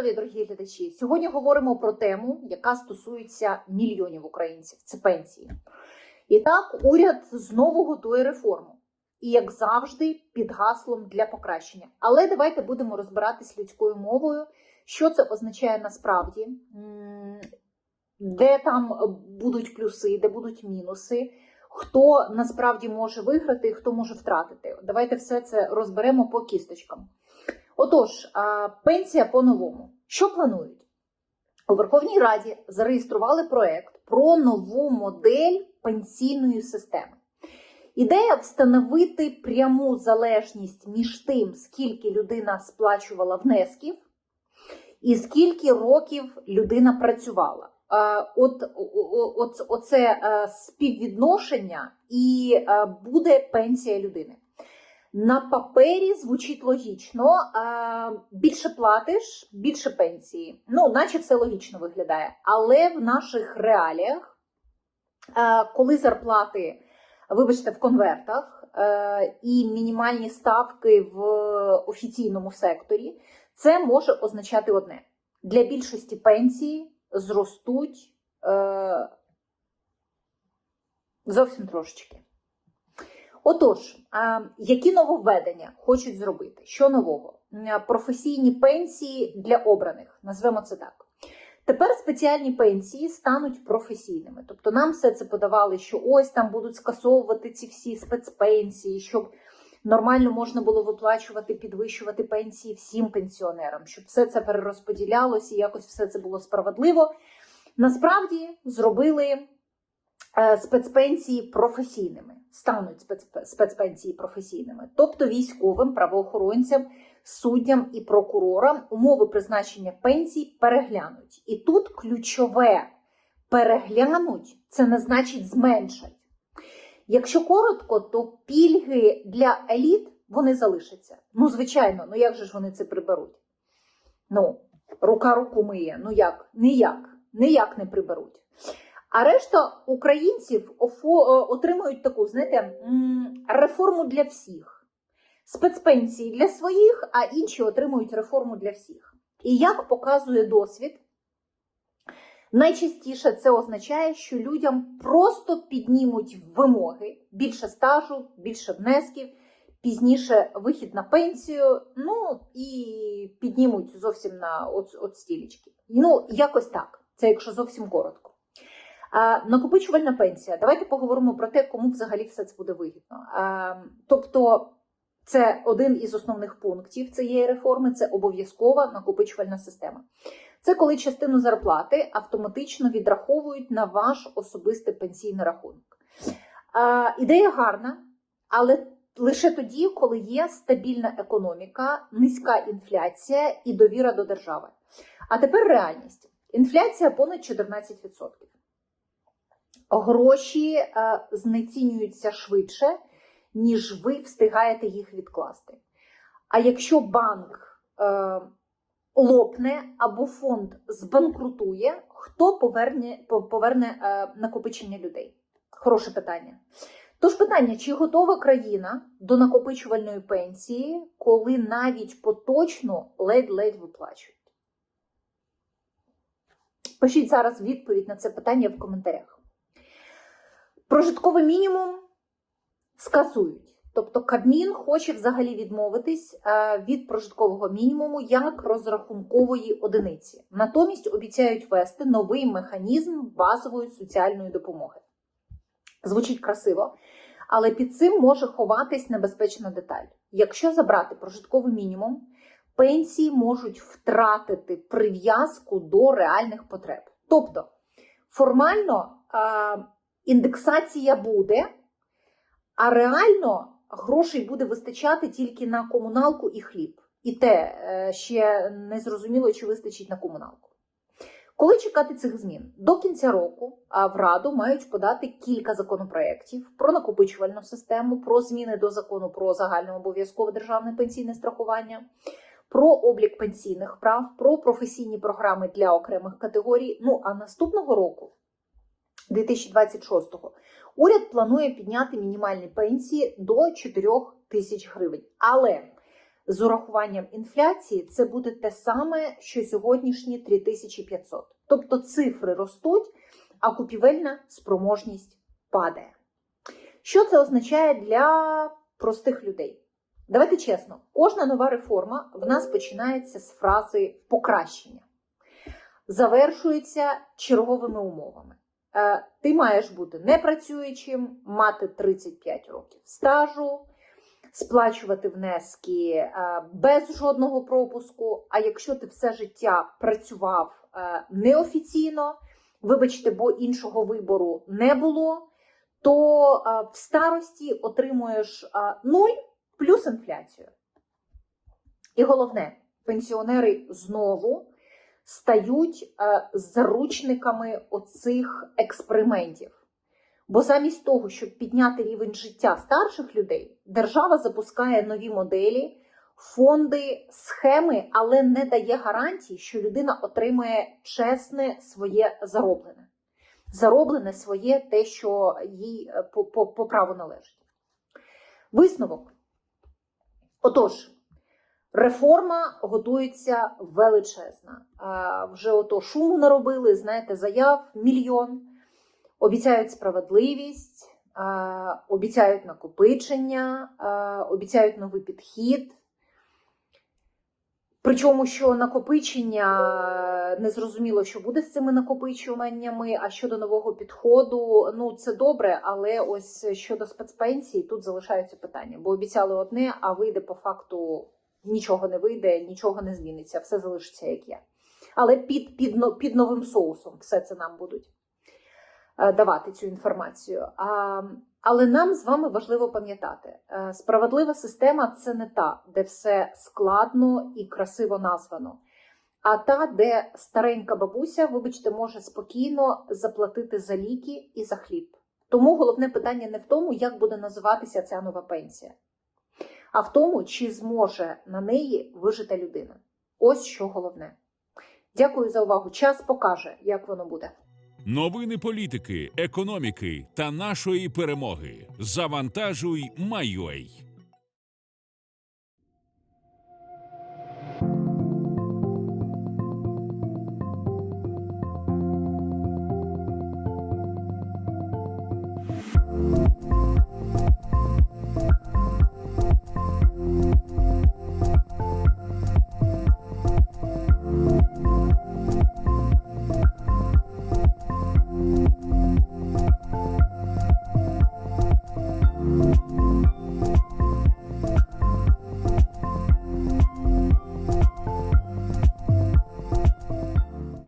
здоров'я, дорогі глядачі! Сьогодні говоримо про тему, яка стосується мільйонів українців це пенсії. І так, уряд знову готує реформу. І, як завжди, під гаслом для покращення. Але давайте будемо розбиратись людською мовою, що це означає насправді, де там будуть плюси, де будуть мінуси, хто насправді може виграти, хто може втратити. Давайте все це розберемо по кісточкам. Отож, пенсія по-новому. Що планують? У Верховній Раді зареєстрували проект про нову модель пенсійної системи. Ідея встановити пряму залежність між тим, скільки людина сплачувала внесків, і скільки років людина працювала. От, от оце е, співвідношення і е, буде пенсія людини. На папері звучить логічно. Більше платиш, більше пенсії. Ну, наче все логічно виглядає. Але в наших реаліях, коли зарплати, вибачте, в конвертах е, і мінімальні ставки в офіційному секторі, це може означати одне: для більшості пенсії зростуть е, зовсім трошечки. Отож, які нововведення хочуть зробити? Що нового? Професійні пенсії для обраних, назвемо це так. Тепер спеціальні пенсії стануть професійними. Тобто нам все це подавали, що ось там будуть скасовувати ці всі спецпенсії, щоб нормально можна було виплачувати, підвищувати пенсії всім пенсіонерам, щоб все це перерозподілялося і якось все це було справедливо. Насправді зробили е, спецпенсії професійними, стануть спецпе- спецпенсії професійними, тобто військовим, правоохоронцям, суддям і прокурорам умови призначення пенсій переглянуть. І тут ключове переглянуть це не значить зменшать. Якщо коротко, то пільги для еліт вони залишаться. Ну, звичайно, ну як же ж вони це приберуть? Ну, рука руку миє. Ну як? Ніяк. Ніяк не приберуть. А решта українців е, отримують таку, знаєте, реформу для всіх. Спецпенсії для своїх, а інші отримують реформу для всіх. І як показує досвід, найчастіше це означає, що людям просто піднімуть вимоги більше стажу, більше внесків, пізніше вихід на пенсію, ну і піднімуть зовсім на от, от стілечки. Ну, якось так. Це якщо зовсім коротко. Накопичувальна пенсія. Давайте поговоримо про те, кому взагалі все це буде вигідно. Тобто, це один із основних пунктів цієї реформи це обов'язкова накопичувальна система. Це коли частину зарплати автоматично відраховують на ваш особистий пенсійний рахунок. Ідея гарна, але лише тоді, коли є стабільна економіка, низька інфляція і довіра до держави. А тепер реальність. Інфляція понад 14%. Гроші е, знецінюються швидше, ніж ви встигаєте їх відкласти. А якщо банк е, лопне або фонд збанкрутує, хто поверне, поверне е, накопичення людей? Хороше питання. Тож питання, чи готова країна до накопичувальної пенсії, коли навіть поточно ледь-ледь виплачують? Пишіть зараз відповідь на це питання в коментарях. Прожитковий мінімум скасують. Тобто Кабмін хоче взагалі відмовитись е, від прожиткового мінімуму як розрахункової одиниці. Натомість обіцяють ввести новий механізм базової соціальної допомоги. Звучить красиво, але під цим може ховатись небезпечна деталь. Якщо забрати прожитковий мінімум, пенсії можуть втратити прив'язку до реальних потреб. Тобто, формально е, індексація буде, а реально грошей буде вистачати тільки на комуналку і хліб. І те е, ще не зрозуміло, чи вистачить на комуналку. Коли чекати цих змін? До кінця року в Раду мають подати кілька законопроєктів про накопичувальну систему, про зміни до закону про загальне обов'язкове державне пенсійне страхування, про облік пенсійних прав, про професійні програми для окремих категорій. Ну а наступного року, 2026-го, уряд планує підняти мінімальні пенсії до 4 тисяч гривень. Але з урахуванням інфляції це буде те саме, що сьогоднішні 3500. Тобто цифри ростуть, а купівельна спроможність падає. Що це означає для простих людей? Давайте чесно, кожна нова реформа в нас починається з фрази покращення, завершується черговими умовами. Е, Ти маєш бути непрацюючим, мати 35 років стажу, сплачувати внески е, без жодного пропуску. А якщо ти все життя працював е, неофіційно, вибачте, бо іншого вибору не було, то в старості отримуєш нуль плюс інфляцію. І головне, пенсіонери знову стають е, заручниками оцих експериментів. Бо замість того, щоб підняти рівень життя старших людей, держава запускає нові моделі, фонди, схеми, але не дає гарантій, що людина отримає чесне своє зароблене. Зароблене своє те, що їй е, по праву належить. Висновок. Отож, реформа готується величезна. Вже ото шуму наробили, знаєте, заяв мільйон. Обіцяють справедливість, обіцяють накопичення, обіцяють новий підхід. Причому, що накопичення не зрозуміло, що буде з цими накопичуваннями, а щодо нового підходу, ну це добре, але ось щодо спецпенсії тут залишаються питання, бо обіцяли одне, а вийде по факту нічого не вийде, нічого не зміниться, все залишиться як є. Але під, під, під новим соусом все це нам будуть е, давати цю інформацію. А, але нам з вами важливо пам'ятати, е, справедлива система це не та, де все складно і красиво названо, а та, де старенька бабуся, вибачте, може спокійно заплатити за ліки і за хліб. Тому головне питання не в тому, як буде називатися ця нова пенсія, а в тому, чи зможе на неї вижити людина. Ось що головне. Дякую за увагу. Час покаже, як воно буде. Новини політики, економіки та нашої перемоги. Завантажуй, Майой.